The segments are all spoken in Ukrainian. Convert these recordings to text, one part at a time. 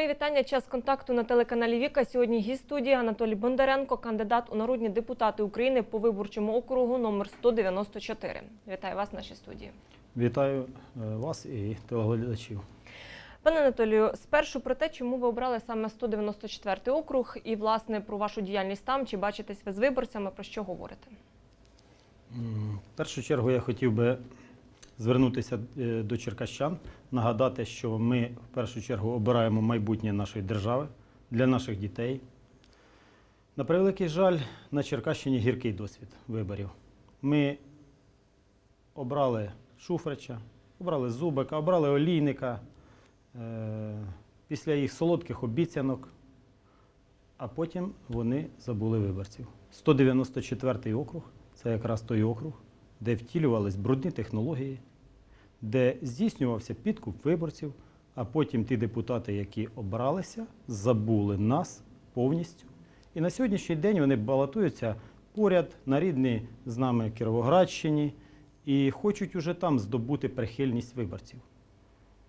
Мої вітання. Час контакту на телеканалі Віка. Сьогодні гість студії Анатолій Бондаренко, кандидат у народні депутати України по виборчому округу номер 194. Вітаю вас в нашій студії. Вітаю е, вас і телеглядачів. Пане Анатолію, спершу про те, чому ви обрали саме 194 округ, і власне про вашу діяльність там, чи бачитесь ви з виборцями, про що говорите? В першу чергу я хотів би звернутися е, до черкащан, нагадати, що ми в першу чергу обираємо майбутнє нашої держави для наших дітей. На превеликий жаль, на Черкащині гіркий досвід виборів. Ми обрали Шуфрича, обрали Зубика, обрали Олійника е, після їх солодких обіцянок, а потім вони забули виборців. 194-й округ це якраз той округ, де втілювались брудні технології, де здійснювався підкуп виборців, а потім ті депутати, які обралися, забули нас повністю. І на сьогоднішній день вони балотуються поряд на рідній з нами Кіровоградщині і хочуть уже там здобути прихильність виборців.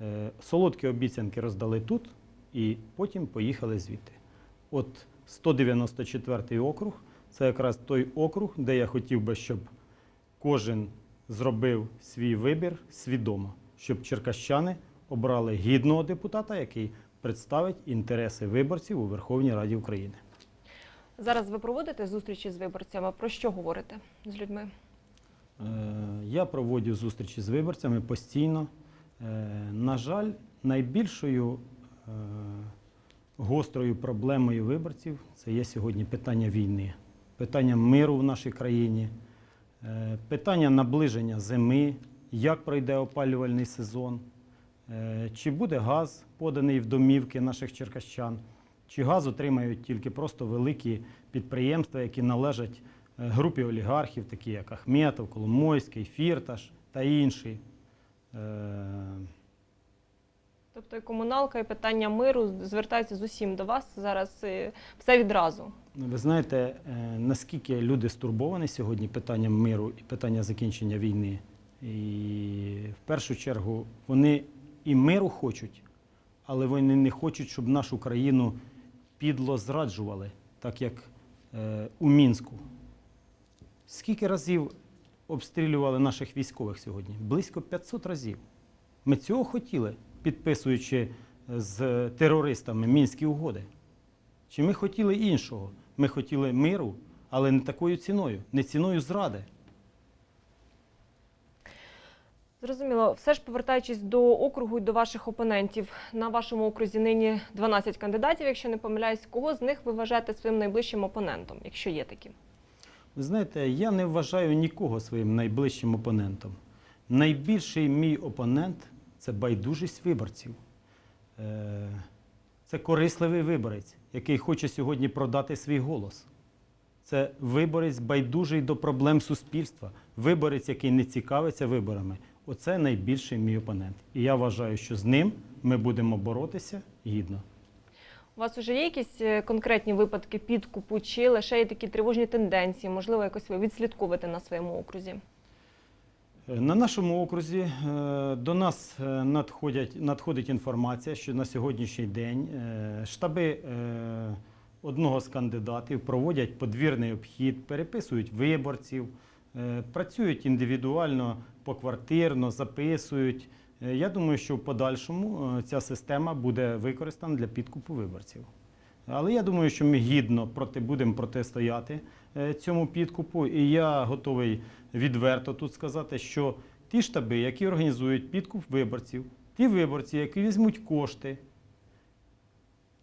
Е, Солодкі обіцянки роздали тут і потім поїхали звідти. От 194 округ це якраз той округ, де я хотів би, щоб кожен зробив свій вибір свідомо, щоб черкащани обрали гідного депутата, який представить інтереси виборців у Верховній Раді України. Зараз ви проводите зустрічі з виборцями. Про що говорите з людьми? Е, Я проводжу зустрічі з виборцями постійно. Е, На жаль, найбільшою е, гострою проблемою виборців це є сьогодні питання війни, питання миру в нашій країні, питання наближення зими, як пройде опалювальний сезон, е, чи буде газ поданий в домівки наших черкащан, чи газ отримають тільки просто великі підприємства, які належать е, групі олігархів, такі як Ахметов, Коломойський, Фірташ та інші. Е, Тобто і комуналка, і питання миру звертаються з усім до вас зараз е, все відразу. Ви знаєте, е, наскільки люди стурбовані сьогодні питанням миру і питання закінчення війни. І в першу чергу вони і миру хочуть, але вони не хочуть, щоб нашу країну підло зраджували, так як е, у Мінську. Скільки разів обстрілювали наших військових сьогодні? Близько 500 разів. Ми цього хотіли, підписуючи з терористами мінські угоди. Чи ми хотіли іншого? Ми хотіли миру, але не такою ціною, не ціною зради. Зрозуміло, все ж повертаючись до округу і до ваших опонентів. На вашому окрузі нині 12 кандидатів, якщо не помиляюсь, кого з них ви вважаєте своїм найближчим опонентом, якщо є такі? Ви знаєте, я не вважаю нікого своїм найближчим опонентом. Найбільший мій опонент це байдужість виборців. Е, Це корисливий виборець, який хоче сьогодні продати свій голос. Це виборець байдужий до проблем суспільства, виборець, який не цікавиться виборами. Оце найбільший мій опонент. І я вважаю, що з ним ми будемо боротися гідно. У вас вже є якісь е, конкретні випадки підкупу, чи лише є такі тривожні тенденції? Можливо, якось ви відслідковуєте на своєму окрузі? На нашому окрузі е, до нас е, надходять, надходить інформація, що на сьогоднішній день е, штаби одного з кандидатів проводять подвірний обхід, переписують виборців, працюють індивідуально, поквартирно, записують. Я думаю, що в подальшому ця система буде використана для підкупу виборців. Але я думаю, що ми гідно проти, будемо протистояти е, цьому підкупу. І я готовий відверто тут сказати, що ті штаби, які організують підкуп виборців, ті виборці, які візьмуть кошти,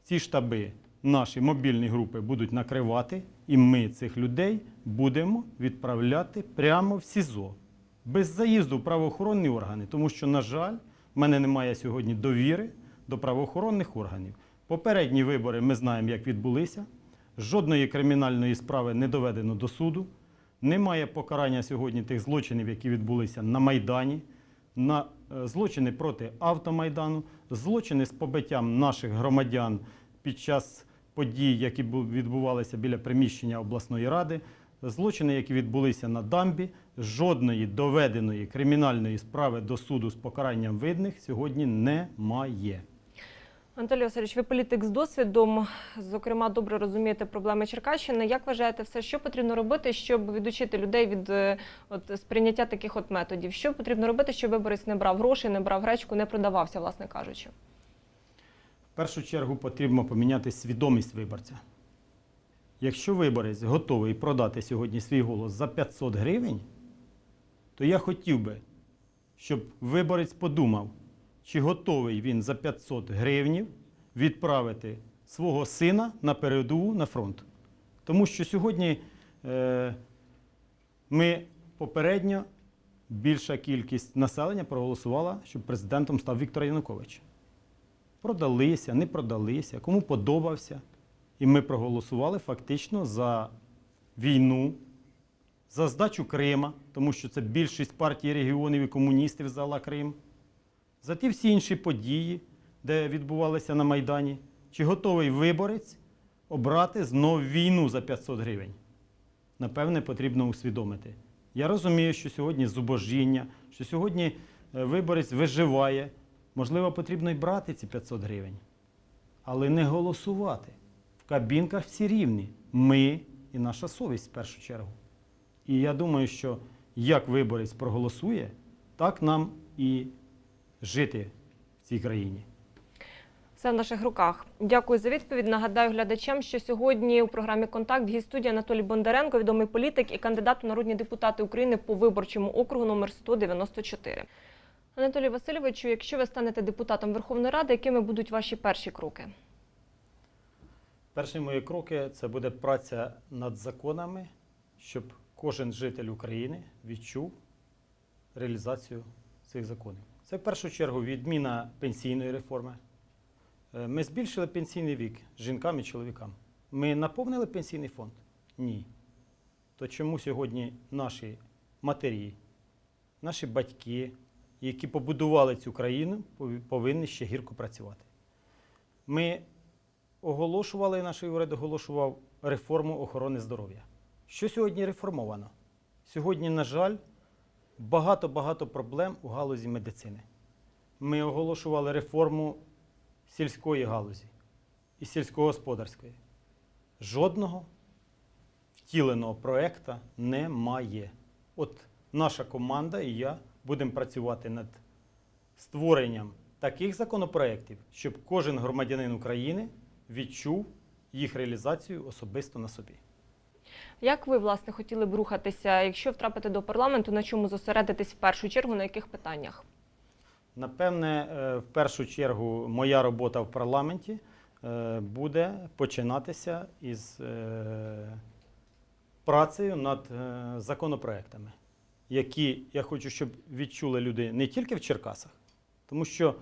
ці штаби, наші мобільні групи будуть накривати, і ми цих людей будемо відправляти прямо в СІЗО без заїзду в правоохоронні органи, тому що, на жаль, в мене немає сьогодні довіри до правоохоронних органів. Попередні вибори ми знаємо, як відбулися. Жодної кримінальної справи не доведено до суду. Немає покарання сьогодні тих злочинів, які відбулися на Майдані, на е, злочини проти автомайдану, злочини з побиттям наших громадян під час подій, які відбувалися біля приміщення обласної ради, злочини, які відбулися на дамбі. Жодної доведеної кримінальної справи до суду з покаранням видних сьогодні немає. Анатолій Васильович, ви політик з досвідом, зокрема, добре розумієте проблеми Черкащини. Як вважаєте, все, що потрібно робити, щоб відучити людей від е, от, сприйняття таких от методів? Що потрібно робити, щоб виборець не брав грошей, не брав гречку, не продавався, власне кажучи? В першу чергу потрібно поміняти свідомість виборця. Якщо виборець готовий продати сьогодні свій голос за 500 гривень, то я хотів би, щоб виборець подумав, чи готовий він за 500 гривнів відправити свого сина на передову на фронт. Тому що сьогодні е, ми попередньо більша кількість населення проголосувала, щоб президентом став Віктор Янукович. Продалися, не продалися, кому подобався. І ми проголосували фактично за війну, за здачу Крима, тому що це більшість партій регіонів і комуністів взяла Крим, за ті всі інші події, де відбувалися на Майдані. Чи готовий виборець обрати знов війну за 500 гривень? Напевне, потрібно усвідомити. Я розумію, що сьогодні зубожіння, що сьогодні е, виборець виживає. Можливо, потрібно й брати ці 500 гривень, але не голосувати. В кабінках всі рівні. Ми і наша совість в першу чергу. І я думаю, що як виборець проголосує, так нам і жити в цій країні. Все в наших руках. Дякую за відповідь. Нагадаю глядачам, що сьогодні у програмі Контакт гість студії Анатолій Бондаренко, відомий політик і кандидат у народні депутати України по виборчому округу номер 194. Анатолій Васильовичу, якщо ви станете депутатом Верховної Ради, якими будуть ваші перші кроки? Перші мої кроки це буде праця над законами, щоб кожен житель України відчув реалізацію цих законів. Це в першу чергу відміна пенсійної реформи. Е, Ми збільшили пенсійний вік жінкам і чоловікам. Ми наповнили пенсійний фонд? Ні. То чому сьогодні наші матері, наші батьки, які побудували цю країну, повинні ще гірко працювати? Ми оголошували, наш уряд оголошував реформу охорони здоров'я. Що сьогодні реформовано? Сьогодні, на жаль, багато-багато проблем у галузі медицини. Ми оголошували реформу сільської галузі і сільськогосподарської. Жодного втіленого проєкту немає. От наша команда і я будемо працювати над створенням таких законопроєктів, щоб кожен громадянин України відчув їх реалізацію особисто на собі. Як ви, власне, хотіли б рухатися, якщо втрапите до парламенту, на чому зосередитись в першу чергу, на яких питаннях? Напевне, е, в першу чергу моя робота в парламенті е, буде починатися із е, працею над законопроектами, які я хочу, щоб відчули люди не тільки в Черкасах, тому що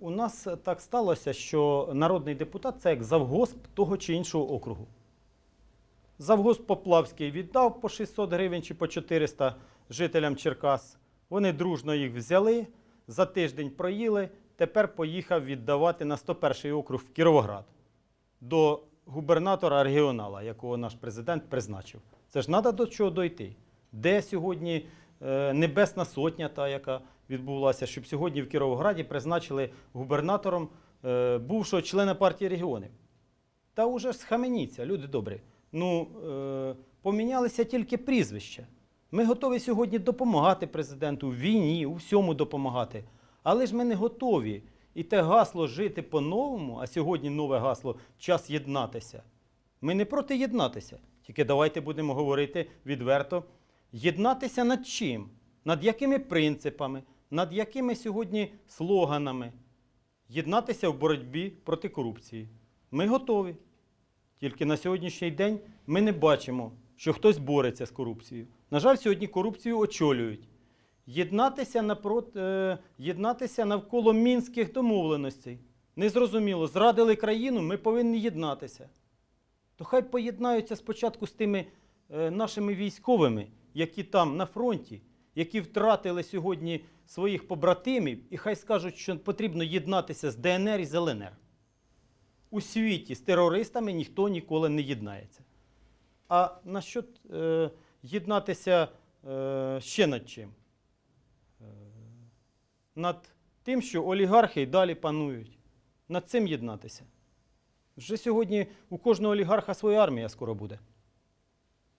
у нас так сталося, що народний депутат це як завгосп того чи іншого округу. Завгосп Поплавський віддав по 600 гривень чи по 400 жителям Черкас. Вони дружно їх взяли, за тиждень проїли, тепер поїхав віддавати на 101 округ в Кіровоград до губернатора регіонала, якого наш президент призначив. Це ж треба до чого дойти. Де сьогодні е, Небесна Сотня, та, яка відбулася, щоб сьогодні в Кіровограді призначили губернатором е, бувшого члена партії регіонів. Та уже ж схаменіться, люди добрі. Ну, е, помінялися тільки прізвища. Ми готові сьогодні допомагати президенту в війні, у всьому допомагати. Але ж ми не готові. І те гасло жити по-новому, а сьогодні нове гасло час єднатися. Ми не проти єднатися. Тільки давайте будемо говорити відверто. Єднатися над чим? Над якими принципами, над якими сьогодні слоганами? Єднатися в боротьбі проти корупції. Ми готові. Тільки на сьогоднішній день ми не бачимо, що хтось бореться з корупцією. На жаль, сьогодні корупцію очолюють. Єднатися, напрот, е, єднатися навколо мінських домовленостей. Незрозуміло, зрадили країну, ми повинні єднатися. То хай поєднаються спочатку з тими е, нашими військовими, які там на фронті, які втратили сьогодні своїх побратимів, і хай скажуть, що потрібно єднатися з ДНР і з ЛНР. У світі з терористами ніхто ніколи не єднається. А насчет е, єднатися е, ще над чим? Е, над тим, що олігархи й далі панують. над цим єднатися. Вже сьогодні у кожного олігарха своя армія скоро буде.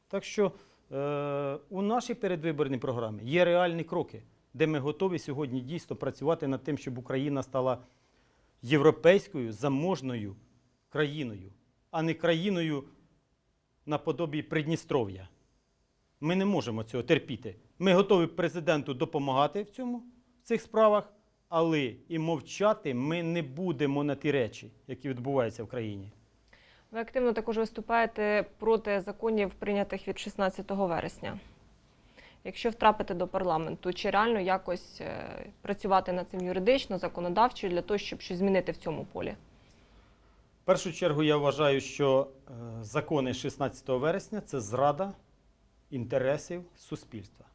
Так що е, у нашій передвиборній програмі є реальні кроки, де ми готові сьогодні дійсно працювати над тим, щоб Україна стала європейською заможною країною, а не країною наподобі Придністров'я. Ми не можемо цього терпіти. Ми готові президенту допомагати в цьому, в цих справах, але і мовчати ми не будемо на ті речі, які відбуваються в країні. Ви активно також виступаєте проти законів, прийнятих від 16 вересня. Якщо втрапити до парламенту, чи реально якось е, працювати над цим юридично, законодавчо для того, щоб щось змінити в цьому полі? В першу чергу я вважаю, що е, закони 16 вересня це зрада інтересів суспільства.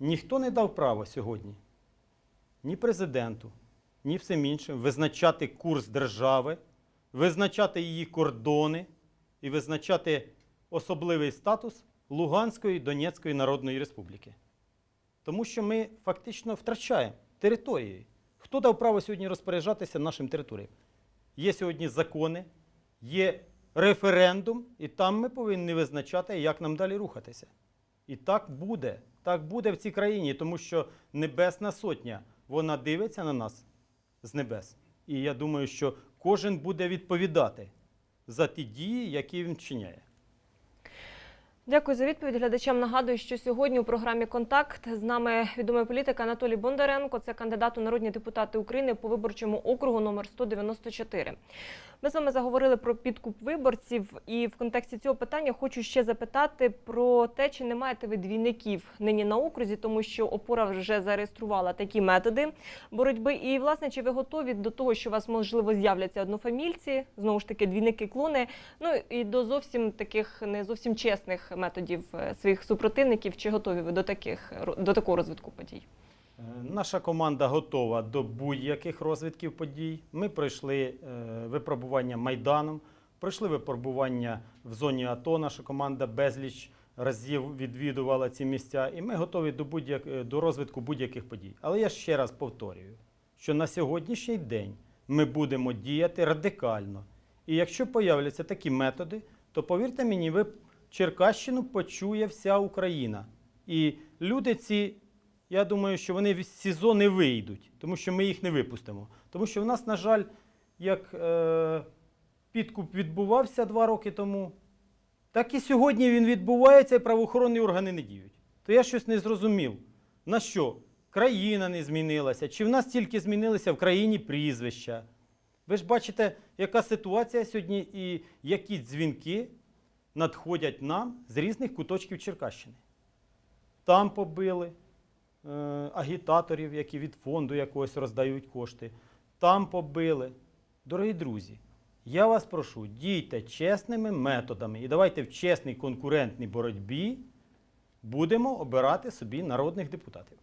Ніхто не дав права сьогодні ні президенту, ні всім іншим визначати курс держави, визначати її кордони і визначати особливий статус Луганської Донецької Народної Республіки. Тому що ми фактично втрачаємо території. Хто дав право сьогодні розпоряджатися нашим територіям? Є сьогодні закони, є референдум, і там ми повинні визначати, як нам далі рухатися. І так буде. Так буде в цій країні, тому що Небесна Сотня, вона дивиться на нас з небес. І я думаю, що кожен буде відповідати за ті дії, які він вчиняє. Дякую за відповідь. Глядачам нагадую, що сьогодні у програмі Контакт з нами відомий політик Анатолій Бондаренко. Це кандидат у народні депутати України по виборчому округу номер 194. Ми з вами заговорили про підкуп виборців, і в контексті цього питання хочу ще запитати про те, чи не маєте ви двійників нині на окрузі, тому що опора вже зареєструвала такі методи боротьби. І власне, чи ви готові до того, що у вас можливо з'являться однофамільці, знову ж таки, двійники клони, ну і до зовсім таких не зовсім чесних методів е, своїх супротивників, чи готові ви до таких до такого розвитку подій? Е, Наша команда готова до будь-яких розвитків подій. Ми пройшли е, випробування Майданом, пройшли випробування в зоні АТО. Наша команда безліч разів відвідувала ці місця, і ми готові до, будь-як, е, до розвитку будь-яких подій. Але я ще раз повторюю, що на сьогоднішній день ми будемо діяти радикально. І якщо появляться такі методи, то повірте мені, ви Черкащину почує вся Україна. І люди ці я думаю, що вони в СІЗО не вийдуть, тому що ми їх не випустимо. Тому що в нас, на жаль, як е, підкуп відбувався два роки тому, так і сьогодні він відбувається, і правоохоронні органи не діють. То я щось не зрозумів. На що? Країна не змінилася, чи в нас тільки змінилися в країні прізвища. Ви ж бачите, яка ситуація сьогодні і які дзвінки надходять нам з різних куточків Черкащини. Там побили агітаторів, які від фонду якогось роздають кошти. Там побили. Дорогі друзі, я вас прошу, дійте чесними методами і давайте в чесній конкурентній боротьбі будемо обирати собі народних депутатів.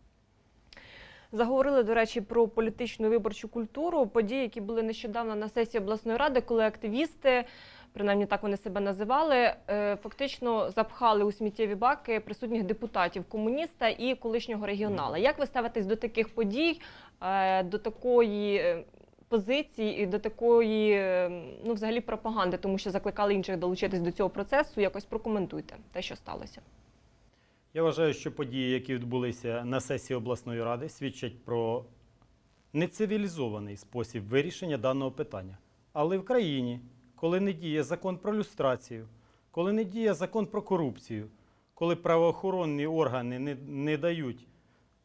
Заговорили, до речі, про політичну виборчу культуру. Події, які були нещодавно на сесії обласної ради, коли активісти, принаймні так вони себе називали, е, фактично запхали у сміттєві баки присутніх депутатів комуніста і колишнього регіонала. Як ви ставитесь до таких подій, е, до такої е, позиції і до такої, ну, взагалі, пропаганди, тому що закликали інших долучитись до цього процесу? Якось прокоментуйте те, що сталося. Я вважаю, що події, які відбулися на сесії обласної ради, свідчать про нецивілізований спосіб вирішення даного питання. Але в країні, коли не діє закон про люстрацію, коли не діє закон про корупцію, коли правоохоронні органи не, не дають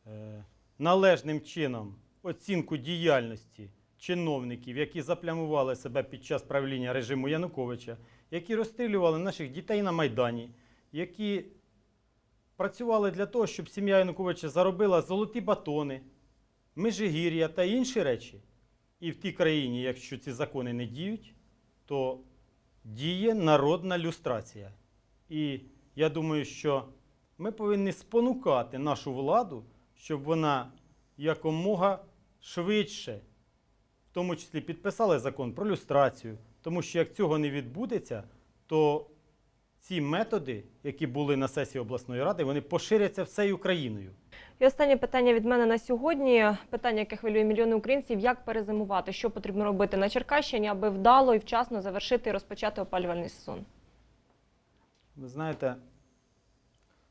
е, належним чином оцінку діяльності чиновників, які заплямували себе під час правління режиму Януковича, які розстрілювали наших дітей на Майдані, які працювали для того, щоб сім'я Януковича заробила золоті батони, межигір'я та інші речі. І в тій країні, якщо ці закони не діють, то діє народна люстрація. І я думаю, що ми повинні спонукати нашу владу, щоб вона якомога швидше, в тому числі підписала закон про люстрацію. Тому що як цього не відбудеться, то ці методи, які були на сесії обласної ради, вони поширяться всією Україною. І останнє питання від мене на сьогодні. Питання, яке хвилює мільйони українців: як перезимувати, що потрібно робити на Черкащині, аби вдало і вчасно завершити і розпочати опалювальний сезон. Ви знаєте,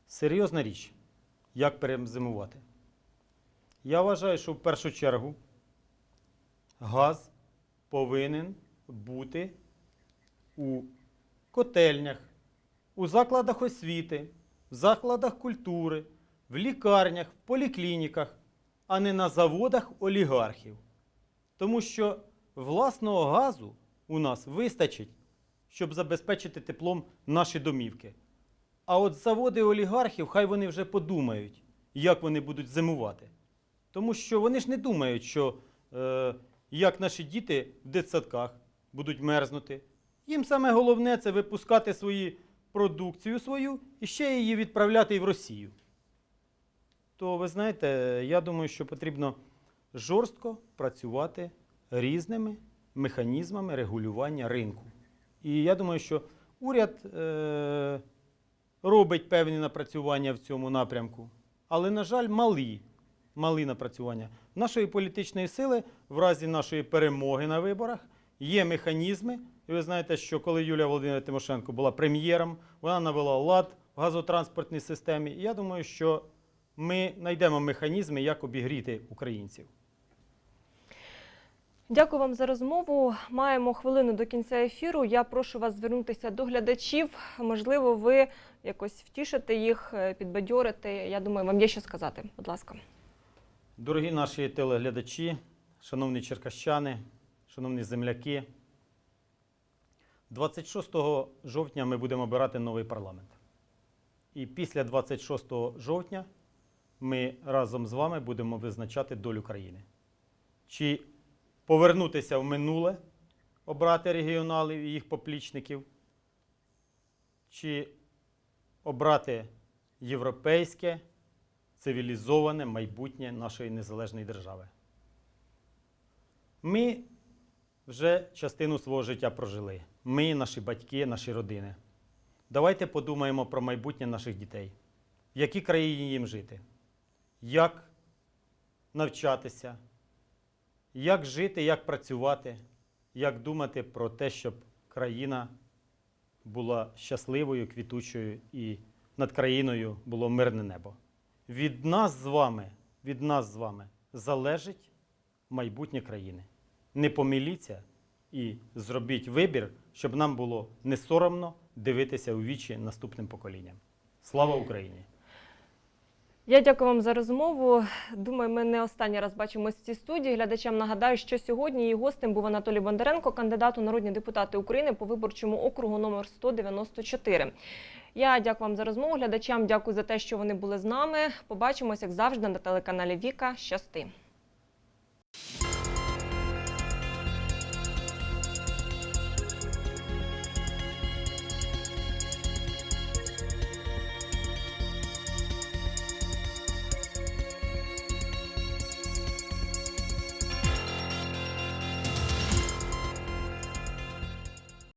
серйозна річ, як перезимувати. Я вважаю, що в першу чергу газ повинен бути у котельнях, у закладах освіти, в закладах культури, в лікарнях, в поліклініках, а не на заводах олігархів. Тому що власного газу у нас вистачить, щоб забезпечити теплом наші домівки. А от заводи олігархів, хай вони вже подумають, як вони будуть зимувати. Тому що вони ж не думають, що е, як наші діти в дитсадках будуть мерзнути. Їм саме головне це випускати свої продукцію свою і ще її відправляти і в Росію. То ви знаєте, я думаю, що потрібно жорстко працювати різними механізмами регулювання ринку. І я думаю, що уряд е, робить певні напрацювання в цьому напрямку, але, на жаль, малі, малі напрацювання. Нашої політичної сили в разі нашої перемоги на виборах є механізми. І ви знаєте, що коли Юлія Володимирівна Тимошенко була прем'єром, вона навела лад в газотранспортній системі. І я думаю, що ми знайдемо механізми, як обігріти українців. Дякую вам за розмову. Маємо хвилину до кінця ефіру. Я прошу вас звернутися до глядачів. Можливо, ви якось втішите їх, е, підбадьорите. Я думаю, вам є що сказати. Будь ласка. Дорогі наші телеглядачі, шановні черкащани, шановні земляки, 26 жовтня ми будемо обирати новий парламент. І після 26 жовтня ми разом з вами будемо визначати долю країни. Чи повернутися в минуле, обрати регіоналів і їх поплічників, чи обрати європейське цивілізоване майбутнє нашої незалежної держави. Ми вже частину свого життя прожили. Ми, наші батьки, наші родини. Давайте подумаємо про майбутнє наших дітей. В якій країні їм жити? Як навчатися? Як жити, як працювати, як думати про те, щоб країна була щасливою, квітучою і над країною було мирне небо. Від нас з вами, від нас з вами залежить майбутнє країни. Не помиліться і зробіть вибір, щоб нам було не соромно дивитися у вічі наступним поколінням. Слава Україні! Я дякую вам за розмову. Думаю, ми не останній раз бачимось в цій студії. Глядачам нагадаю, що сьогодні її гостем був Анатолій Бондаренко, кандидат у народні депутати України по виборчому округу номер 194. Я дякую вам за розмову. Глядачам дякую за те, що вони були з нами. Побачимось, як завжди, на телеканалі Віка. Щасти.